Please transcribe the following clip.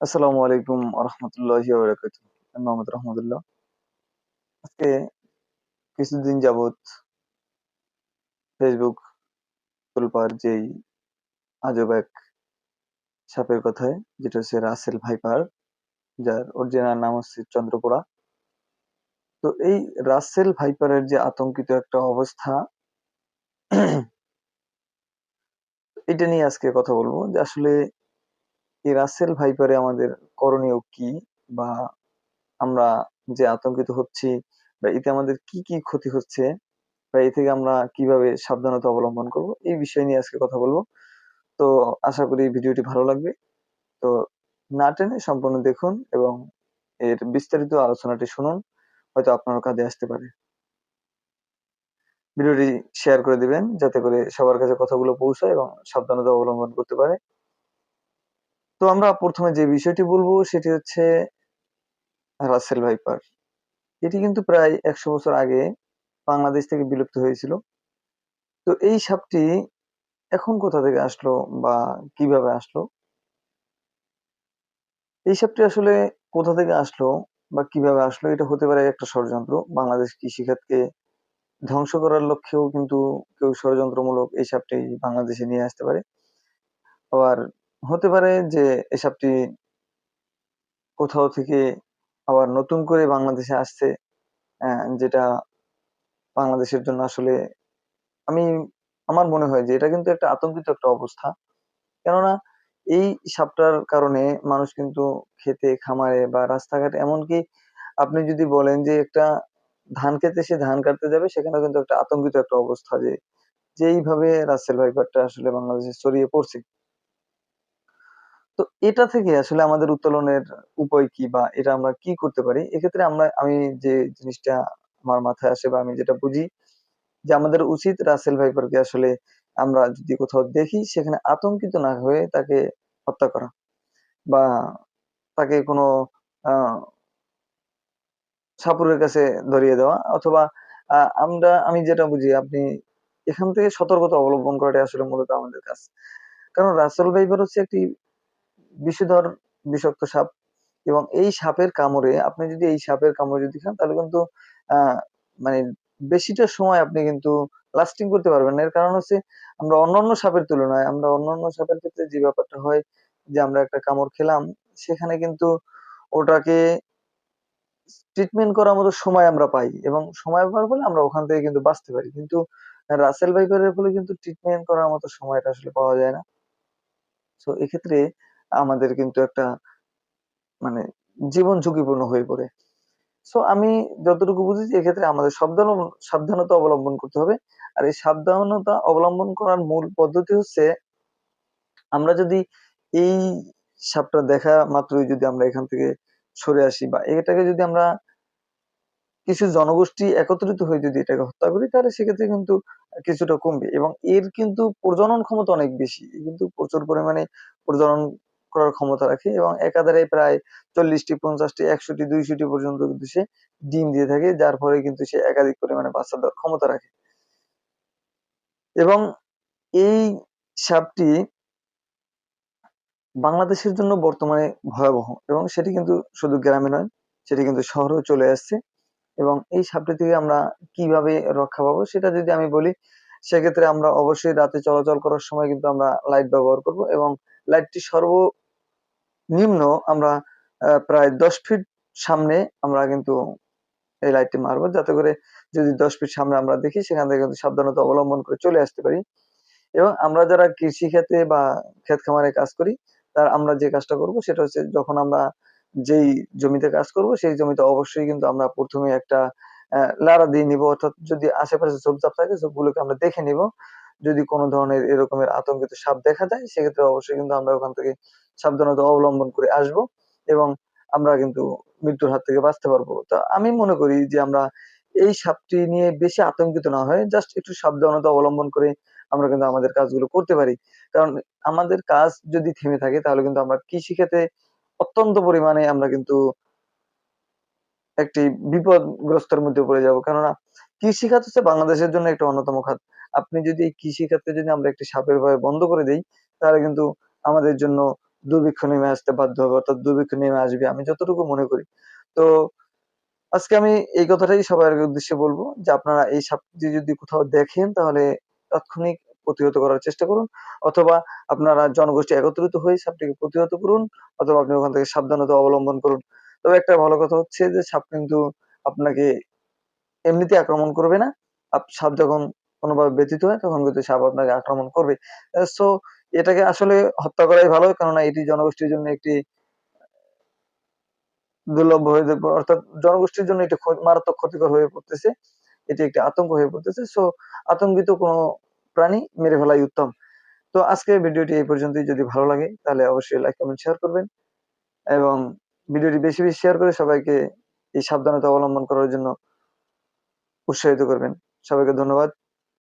আসসালামু আলাইকুম আমি মোহাম্মদ রহমতুল্লাহ। আজকে কিছুদিন যাবৎ ফেসবুক তোলপার যেই আজব এক সাপের কথায়, যেটা হচ্ছে রাসেল ভাইপার, যার অরিজিনাল নাম হচ্ছে চন্দ্রপোড়া। তো এই রাসেল ভাইপারের যে আতঙ্কিত একটা অবস্থা, এটা নিয়ে আজকে কথা বলব যে আসলে এই রাসেল ভাইপারে আমাদের করণীয় কি? বা আমরা যে আতঙ্কিত হচ্ছি, বা এতে আমাদের কি কি ক্ষতি হচ্ছে, বা এ থেকে আমরা কীভাবে সাবধানতা অবলম্বন করব, এই বিষয় নিয়ে আজকে কথা বলব। তো আশা করি ভিডিওটি ভালো লাগবে। তো না টেনে সম্পূর্ণ দেখুন এবং এর বিস্তারিত আলোচনাটি শুনুন, হয়তো আপনার কাজে আসতে পারে। ভিডিওটি শেয়ার করে দিবেন, যাতে করে সবার কাছে কথাগুলো পৌঁছায় এবং সাবধানতা অবলম্বন করতে পারে। তো আমরা প্রথমে যে বিষয়টি বলব সেটি হচ্ছে রাসেল ভাইপার। এটি কিন্তু প্রায় একশো বছর আগে বাংলাদেশ থেকে বিলুপ্ত হয়েছিল। তো এই সাপটি এখন কোথা থেকে আসলো বা কীভাবে আসলো? এই সাপটি আসলে কোথা থেকে আসলো বা কীভাবে আসলো এটা হতে পারে একটা ষড়যন্ত্র। বাংলাদেশ কৃষিখাতকে ধ্বংস করার লক্ষ্যেও কিন্তু কেউ ষড়যন্ত্রমূলক এই সাপটি বাংলাদেশে নিয়ে আসতে পারে। আবার হতে পারে যে এই সাপটি কোথাও থেকে আবার নতুন করে বাংলাদেশে আসছে যেটা বাংলাদেশের জন্য আসলে আমি, আমার মনে হয় যে এটা কিন্তু একটা আতঙ্কিত একটা অবস্থা। কেননা এই সাপটার কারণে মানুষ কিন্তু খেতে, খামারে বা রাস্তাঘাটে, এমনকি আপনি যদি বলেন যে একটা ধান খেতে সে ধান কাটতে যাবে সেখানে কিন্তু একটা আতঙ্কিত একটা অবস্থা যে, যেইভাবে রাসেল ভাইপারটা আসলে বাংলাদেশে ছড়িয়ে পড়ছে। তো এটা থেকে আসলে আমাদের উত্তোলনের উপায় কি বা এটা আমরা কি করতে পারি? এক্ষেত্রে আমরা, আমি যে জিনিসটা আমার মাথায় আসে বা আমি যেটা বুঝি যে আমাদের উচিত রাসেল ভাইপারকে আসলে আমরা যদি কোথাও দেখি সেখানে আতঙ্কিত না হয়ে তাকে হত্যা করা বা তাকে কোনো সাপুরের কাছে ধরিয়ে দেওয়া অথবা আমরা, আমি যেটা বুঝি আপনি এখান থেকে সতর্কতা অবলম্বন করাটাই আসলে মূলত আমাদের কাজ। কারণ রাসেল ভাইপার হচ্ছে একটি বিষধর, বিষাক্ত সাপ এবং এই সাপের কামড়ে, আপনি যদি এই সাপের কামড়ে যদি খান, তাহলে কিন্তু মানে বেশিটা সময় আপনি কিন্তু লাস্টিং করতে পারবেন না। এর কারণ হচ্ছে আমরা অন্যান্য সাপের তুলনায়, আমরা অন্যান্য সাপের ক্ষেত্রে যে ব্যাপারটা হয় যে আমরা একটা কামড় খেলাম, সেখানে কিন্তু ওটাকে ট্রিটমেন্ট করার মতো সময় আমরা পাই এবং সময় পাওয়ার ফলে আমরা ওখান থেকে কিন্তু বাঁচতে পারি। কিন্তু রাসেল ভাইপারের ফলে কিন্তু ট্রিটমেন্ট করার মতো সময়টা আসলে পাওয়া যায় না। তো এক্ষেত্রে আমাদের কিন্তু একটা মানে জীবন ঝুঁকিপূর্ণ হয়ে পড়ে। সো আমি যতটুকু বুঝি যে এক্ষেত্রে আমাদের সাবধান সাবধানতা অবলম্বন করতে হবে। আর এই সাবধানতা অবলম্বন করার মূল পদ্ধতি হচ্ছে, আমরা যদি এই সাপটা দেখা মাত্রই যদি আমরা এখান থেকে সরে আসি বা এটাকে যদি আমরা কিছু জনগোষ্ঠী একত্রিত হয়ে যদি এটাকে হত্যা করি, তাহলে সেক্ষেত্রে কিন্তু কিছুটা কমবে। এবং এর কিন্তু প্রজনন ক্ষমতা অনেক বেশি। কিন্তু প্রচুর পরিমাণে প্রজনন করার ক্ষমতা রাখে এবং একাধারে প্রায় চল্লিশটি, পঞ্চাশটি, একশোটি, দুইশোটি পর্যন্ত কিন্তু সে ডিম দিয়ে থাকে, যার ফলে কিন্তু সে একাধিক পরিমাণে বাচ্চা দেওয়ার ক্ষমতা রাখে। এবং এই সাপটি বাংলাদেশের জন্য বর্তমানে ভয়াবহ এবং সেটি কিন্তু শুধু গ্রামে নয়, সেটি কিন্তু শহরেও চলে আসছে। এবং এই সাপটি থেকে আমরা কীভাবে রক্ষা পাবো সেটা যদি আমি বলি, সেক্ষেত্রে আমরা অবশ্যই রাতে চলাচল করার সময় কিন্তু আমরা লাইট ব্যবহার করব এবং লাইটটি সর্বনিম্ন আমরা প্রায় দশ ফিট সামনে আমরা কিন্তু এই লাইটটি মারবো। যাতে করে যদি দশ ফিট সামনে আমরা দেখি, সেখান থেকে কিন্তু সাবধানতা অবলম্বন করে চলে আসতে পারি। এবং আমরা যারা কৃষি ক্ষেত্রে বা ক্ষেত খামারে কাজ করি, তার আমরা যে কাজটা করব, সেটা হচ্ছে যখন আমরা যেই জমিতে কাজ করব, সেই জমিতে অবশ্যই কিন্তু আমরা প্রথমে একটা লাড়া দিয়ে নিব। অর্থাৎ যদি আশেপাশে ঝোপঝাপ থাকে, ঝোপগুলোকে আমরা দেখে নিব। যদি কোনো ধরনের এরকমের আতঙ্কিত সাপ দেখা যায়, সেক্ষেত্রে অবশ্যই কিন্তু আমরা ওখান থেকে সাবধানতা অবলম্বন করে আসব এবং আমরা কিন্তু মৃত্যুর হাত থেকে বাঁচতে পারব। তো আমি মনে করি যে আমরা এই সাপটি নিয়ে বেশি আতঙ্কিত না হয়ে জাস্ট একটু সাবধানতা অবলম্বন করে আমরা কিন্তু আমাদের কাজগুলো করতে পারি। কারণ আমাদের কাজ যদি থেমে থাকে, তাহলে কিন্তু আমরা কৃষি ক্ষেত্রে অত্যন্ত পরিমাণে আমরা কিন্তু একটি বিপদগ্রস্তের মধ্যে পড়ে যাব। কেননা কৃষি খাত হচ্ছে বাংলাদেশের জন্য একটা অন্যতম খাত। আপনি যদি এই কৃষি খাতে যদি আমরা একটি সাপের ভয় বন্ধ করে দেই, তাহলে কিন্তু আমাদের জন্য দুর্ভিক্ষ নেমে আসতে বাধ্য হবে, অর্থাৎ দুর্ভিক্ষ নেমে আসবে, আমি যতটুকু মনে করি। তো আজকে আমি এই কথাটাই সবার উদ্দেশ্যে বলব যে আপনারা এই সাপটি যদি কোথাও দেখেন, তাহলে তাৎক্ষণিক প্রতিহত করার চেষ্টা করুন, অথবা আপনারা জনগোষ্ঠী একত্রিত হয়ে সাপটিকে প্রতিহত করুন, অথবা আপনি ওখান থেকে সাবধানতা অবলম্বন করুন। তবে একটা ভালো কথা হচ্ছে যে সাপ কিন্তু আপনাকে এমনিতে আক্রমণ করবে না। সাপ যখন কোনোভাবে ব্যতীত হয়, তখন কিন্তু সাপ আপনাকে আক্রমণ করবে। সো এটাকে আসলে হত্যা করাই ভালো, কেননা এটি জনগোষ্ঠীর জন্য একটি দুর্লভ হয়ে অর্থাৎ জনগোষ্ঠীর জন্য এটা ক্ষ- মারাত্মক ক্ষতিকর হয়ে পড়তেছে। এটি একটি আতঙ্ক হয়ে পড়তেছে। সো আতঙ্কিত কোনো প্রাণী মেরে ফেলাই উত্তম। তো আজকের ভিডিওটি এই পর্যন্তই। যদি ভালো লাগে, তাহলে অবশ্যই লাইক কমেন্ট শেয়ার করবেন। এবং ভিডিওটি বেশি বেশি শেয়ার করে সবাইকে এই সাবধানতা অবলম্বন করার জন্য উৎসাহিত করবেন। সবাইকে ধন্যবাদ।